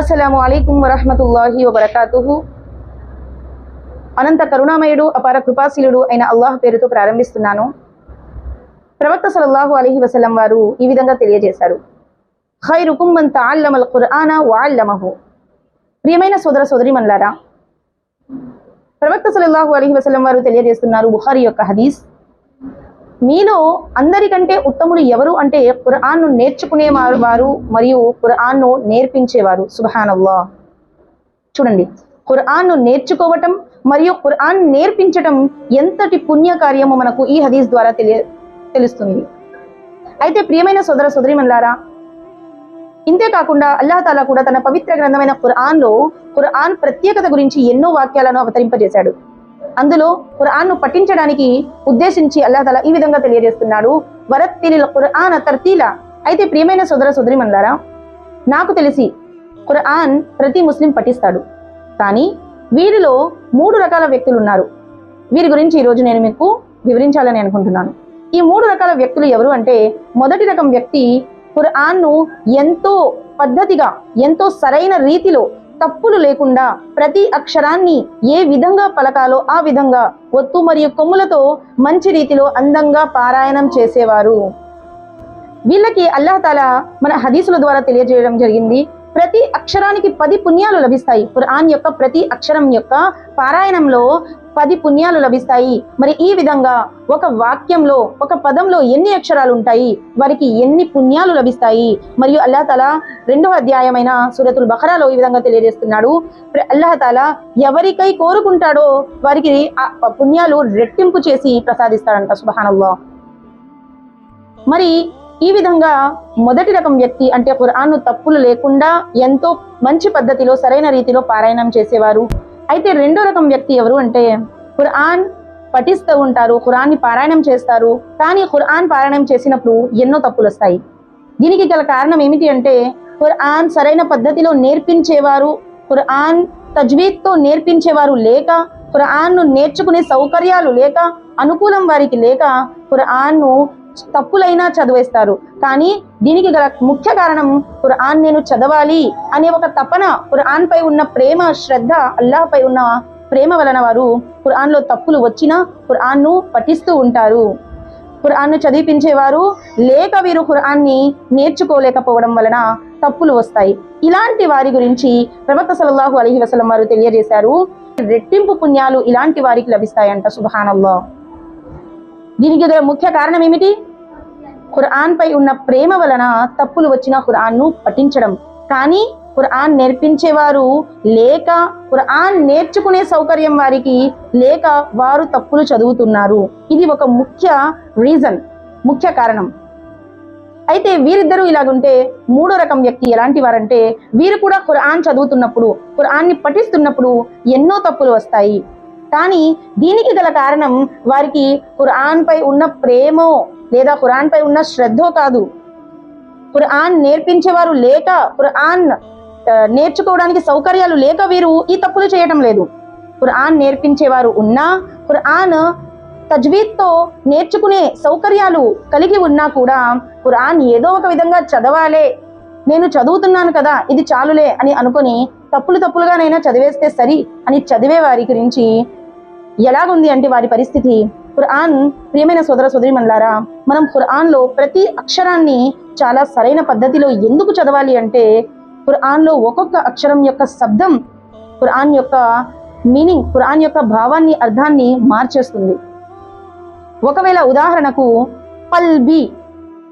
అస్సలం అయికం వరహమతుల్లాహి వబర్కాతుహు అనంత కరుణామయుడు అపార కృపాశీలుడు అయిన అల్లాహ్ పేరుతో ప్రారంభిస్తున్నాను. ప్రవక్త సలల్లాహు అలీహి వసలం వారు ఈ విధంగా తెలియజేశారు. హై రుకుమ్మంత అల్లమల్ ఖుర్ఆనా వాల్లమహు ప్రియమైన సోదర సోదరిమన్లారా ప్రవక్త సలల్లాహు అలీహి వసలం వారు తెలియజేస్తున్నారు బుహారి యొక్క హదీస్. మీలో అందరికంటే ఉత్తముడు ఎవరు అంటే ఖురాన్ను నేర్చుకునే వారు మరియు ఖురాన్ను నేర్పించేవారు. సుబహానల్లా చూడండి. ఖురాన్ను నేర్చుకోవటం మరియు ఖురాన్ నేర్పించటం ఎంతటి పుణ్య కార్యము మనకు ఈ హదీస్ ద్వారా తెలియ తెలుస్తుంది. అయితే ప్రియమైన సోదర సోదరిమన్లారా ఇంతే కాకుండా అల్లాహ్ తాలా కూడా తన పవిత్ర గ్రంథమైన ఖురాన్లో ఖురాన్ ప్రత్యేకత గురించి ఎన్నో వాక్యాలను అవతరింపజేశాడు. అందులో ఖురాన్ను పఠించడానికి ఉద్దేశించి అల్లాహ్ ఈ విధంగా తెలియజేస్తున్నాడు. వరత్తిలిల్ ఖురాన్ తర్తీల. అయితే ప్రియమైన సోదర సోదరిమన్లారా నాకు తెలిసి ఖురాన్ ప్రతి ముస్లిం పఠిస్తాడు. కానీ వీరిలో మూడు రకాల వ్యక్తులు ఉన్నారు. వీరి గురించి ఈరోజు నేను మీకు వివరించాలని అనుకుంటున్నాను. ఈ మూడు రకాల వ్యక్తులు ఎవరు అంటే మొదటి రకం వ్యక్తి ఖురాన్ను ఎంతో పద్ధతిగా ఎంతో సరైన రీతిలో తప్పులు లేకుండా ప్రతి అక్షరాన్ని ఏ విధంగా పలకాలో ఆ విధంగా ఒత్తు మరియు కొమ్ములతో మంచి రీతిలో అందంగా పారాయణం చేసేవారు. వీళ్ళకి అల్లాహతాల మన హదీసుల ద్వారా తెలియజేయడం జరిగింది. ప్రతి అక్షరానికి పది పుణ్యాలు లభిస్తాయి. ఖురాన్ యొక్క ప్రతి అక్షరం యొక్క పారాయణంలో పది పుణ్యాలు లభిస్తాయి. మరి ఈ విధంగా ఒక వాక్యంలో ఒక పదంలో ఎన్ని అక్షరాలు ఉంటాయి వారికి ఎన్ని పుణ్యాలు లభిస్తాయి? మరియు అల్లాహ్ తాలా రెండవ అధ్యాయమైన సూరతుల్ బహరాలో ఈ విధంగా తెలియజేస్తున్నాడు. అల్లాహ్ తాలా ఎవరికై కోరుకుంటాడో వారికి ఆ పుణ్యాలు రెట్టింపు చేసి ప్రసాదిస్తాడంట సుబహానల్లా మరి ఈ విధంగా మొదటి రకం వ్యక్తి అంటే ఖురాన్ను తప్పులు లేకుండా ఎంతో మంచి పద్ధతిలో సరైన రీతిలో పారాయణం చేసేవారు. అయితే రెండో రకం వ్యక్తి ఎవరు అంటే ఖురాన్ పఠిస్తూ ఉంటారు ఖురాన్ని పారాయణం చేస్తారు. కానీ ఖురాన్ పారాయణం చేసినప్పుడు ఎన్నో తప్పులు వస్తాయి దీనికి గల కారణం ఏమిటి అంటే ఖురాన్ సరైన పద్ధతిలో నేర్పించేవారు ఖురాన్ తజ్వీద్తో నేర్పించేవారు లేక ఖురాన్ను నేర్చుకునే సౌకర్యాలు లేక అనుకూలం వారికి లేక ఖురాన్ను తప్పులైనా చదివేస్తారు. కానీ దీనికి గల ముఖ్య కారణం ఖురాన్ నేను చదవాలి అనే ఒక తపన ఖురాన్ పై ఉన్న ప్రేమ శ్రద్ధ అల్లాహ్పై ఉన్న ప్రేమ వలన వారు ఖురాన్లో తప్పులు వచ్చినా ఖురాన్ను పఠిస్తూ ఉంటారు. ఖురాన్ను చదివించేవారు లేక వీరు ఖురాన్ని నేర్చుకోలేకపోవడం వలన తప్పులు వస్తాయి. ఇలాంటి వారి గురించి ప్రవక్త సలల్లాహు అలహి వసలం వారు తెలియజేశారు. రెట్టింపు పుణ్యాలు ఇలాంటి వారికి లభిస్తాయంట సుబహానల్లా దీనికి గల ముఖ్య కారణం ఏమిటి? ఖురాన్ పై ఉన్న ప్రేమ వలన తప్పులు వచ్చిన ఖురాన్ను పఠించడం. కానీ ఖురాన్ నేర్పించేవారు లేక ఖురాన్ నేర్చుకునే సౌకర్యం వారికి లేక వారు తప్పులు చదువుతున్నారు. ఇది ఒక ముఖ్య రీజన్ ముఖ్య కారణం. అయితే వీరిద్దరూ ఇలాగుంటే మూడో రకం వ్యక్తి ఎలాంటి వారంటే వీరు కూడా ఖురాన్ చదువుతున్నప్పుడు ఖురాన్ని పఠిస్తున్నప్పుడు ఎన్నో తప్పులు వస్తాయి. కానీ దీనికి గల కారణం వారికి ఖురాన్ పై ఉన్న ప్రేమో లేదా ఖురాన్ పై ఉన్న శ్రద్ధో కాదు. ఖురాన్ నేర్పించేవారు లేక ఖురాన్ నేర్చుకోవడానికి సౌకర్యాలు లేక వీరు ఈ తప్పులు చేయటం లేదు. ఖురాన్ నేర్పించేవారు ఉన్నా ఖురాన్ తజ్వీద్తో నేర్చుకునే సౌకర్యాలు కలిగి ఉన్నా కూడా ఖురాన్ ఏదో ఒక విధంగా చదవాలే నేను చదువుతున్నాను కదా ఇది చాలులే అని అనుకొని తప్పులు తప్పులుగానైనా చదివేస్తే సరి అని చదివే వారి గురించి ఎలాగుంది అంటే వారి పరిస్థితి? ఖురాన్ ప్రియమైన సోదర సోదరిమన్లారా మనం ఖురాన్లో ప్రతి అక్షరాన్ని చాలా సరైన పద్ధతిలో ఎందుకు చదవాలి అంటే ఖురాన్లో ఒక్కొక్క అక్షరం యొక్క శబ్దం ఖురాన్ యొక్క మీనింగ్ ఖురాన్ యొక్క భావాన్ని అర్థాన్ని మార్చేస్తుంది. ఒకవేళ ఉదాహరణకు పల్బి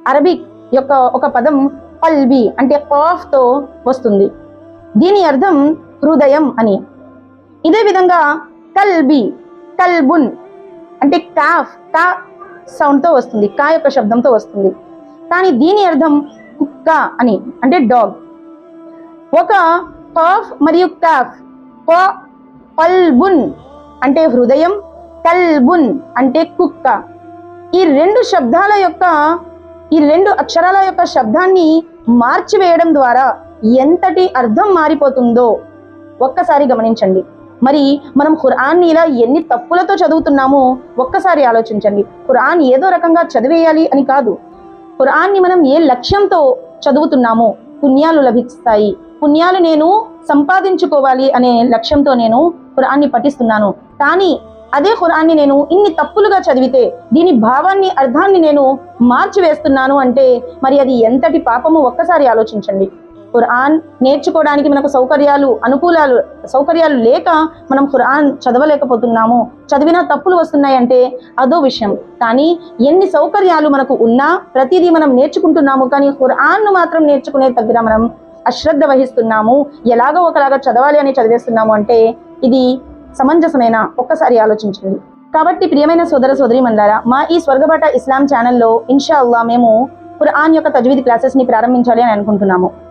అరబిక్ యొక్క ఒక పదం పల్బి అంటే కాఫ్తో వస్తుంది. దీని అర్థం హృదయం అని. ఇదే విధంగా కల్బి కల్బున్ అంటే కాఫ్ కా సౌండ్తో వస్తుంది కా యొక్క శబ్దంతో వస్తుంది. కానీ దీని అర్థం కుక్క అని అంటే డాగ్ ఒక కాఫ్ మరియు కాఫ్ కా పల్బున్ అంటే హృదయం కల్బున్ అంటే కుక్క. ఈ రెండు శబ్దాల యొక్క ఈ రెండు అక్షరాల యొక్క శబ్దాన్ని మార్చివేయడం ద్వారా ఎంతటి అర్థం మారిపోతుందో ఒక్కసారి గమనించండి. మరి మనం ఖురాన్ని ఇలా ఎన్ని తప్పులతో చదువుతున్నామో ఒక్కసారి ఆలోచించండి. ఖురాన్ ఏదో రకంగా చదివేయాలి అని కాదు. ఖురాన్ని మనం ఏ లక్ష్యంతో చదువుతున్నామో పుణ్యాలు లభిస్తాయి. పుణ్యాలు నేను సంపాదించుకోవాలి అనే లక్ష్యంతో నేను ఖురాన్ని పఠిస్తున్నాను. కానీ అదే ఖురాన్ని నేను ఇన్ని తప్పులుగా చదివితే దీని భావాన్ని అర్థాన్ని నేను మార్చివేస్తున్నాను అంటే మరి అది ఎంతటి పాపము ఒక్కసారి ఆలోచించండి. ఖురాన్ నేర్చుకోవడానికి మనకు సౌకర్యాలు అనుకూలాలు సౌకర్యాలు లేక మనం ఖురాన్ చదవలేకపోతున్నాము. చదివినా తప్పులు వస్తున్నాయంటే అదో విషయం. కానీ ఎన్ని సౌకర్యాలు మనకు ఉన్నా ప్రతిదీ మనం నేర్చుకుంటున్నాము. కానీ ఖురాన్ను మాత్రం నేర్చుకునే దగ్గర మనం అశ్రద్ధ వహిస్తున్నాము. ఎలాగో ఒకలాగా చదవాలి అని చదివేస్తున్నాము అంటే ఇది సమంజసమైన ఒక్కసారి ఆలోచించండి. కాబట్టి ప్రియమైన సోదర సోదరి మా ఈ స్వర్గబాట ఇస్లాం ఛానల్లో ఇన్షా అల్లా మేము ఖురాన్ యొక్క తజ్వీద్ క్లాసెస్ని ప్రారంభించాలి అని అనుకుంటున్నాము.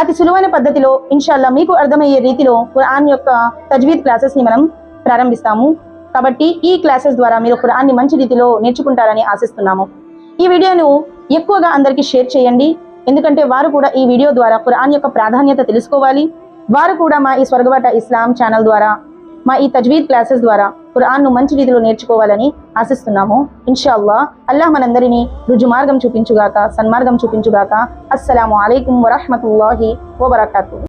అతి సులువైన పద్ధతిలో ఇన్షాల్లా మీకు అర్థమయ్యే రీతిలో ఖురాన్ యొక్క తజ్వీద్ క్లాసెస్ని మనం ప్రారంభిస్తాము. కాబట్టి ఈ క్లాసెస్ ద్వారా మీరు ఖురాన్ని మంచి రీతిలో నేర్చుకుంటారని ఆశిస్తున్నాము. ఈ వీడియోను ఎక్కువగా అందరికీ షేర్ చేయండి. ఎందుకంటే వారు కూడా ఈ వీడియో ద్వారా ఖురాన్ యొక్క ప్రాధాన్యత తెలుసుకోవాలి. వారు కూడా మా ఈ స్వర్గబాట ఇస్లాం ఛానల్ ద్వారా మా ఈ తజ్వీద్ క్లాసెస్ ద్వారా ఖురాన్ను మంచి రీతిలో నేర్చుకోవాలని ఆశిస్తున్నాము. ఇన్షాల్లా అల్లాహ్ మనందరినీ రుజు మార్గం చూపించుగాక సన్మార్గం చూపించుగాక. అస్సలాము అలైకుం వరహమతుల్లాహి వబర్కాతు.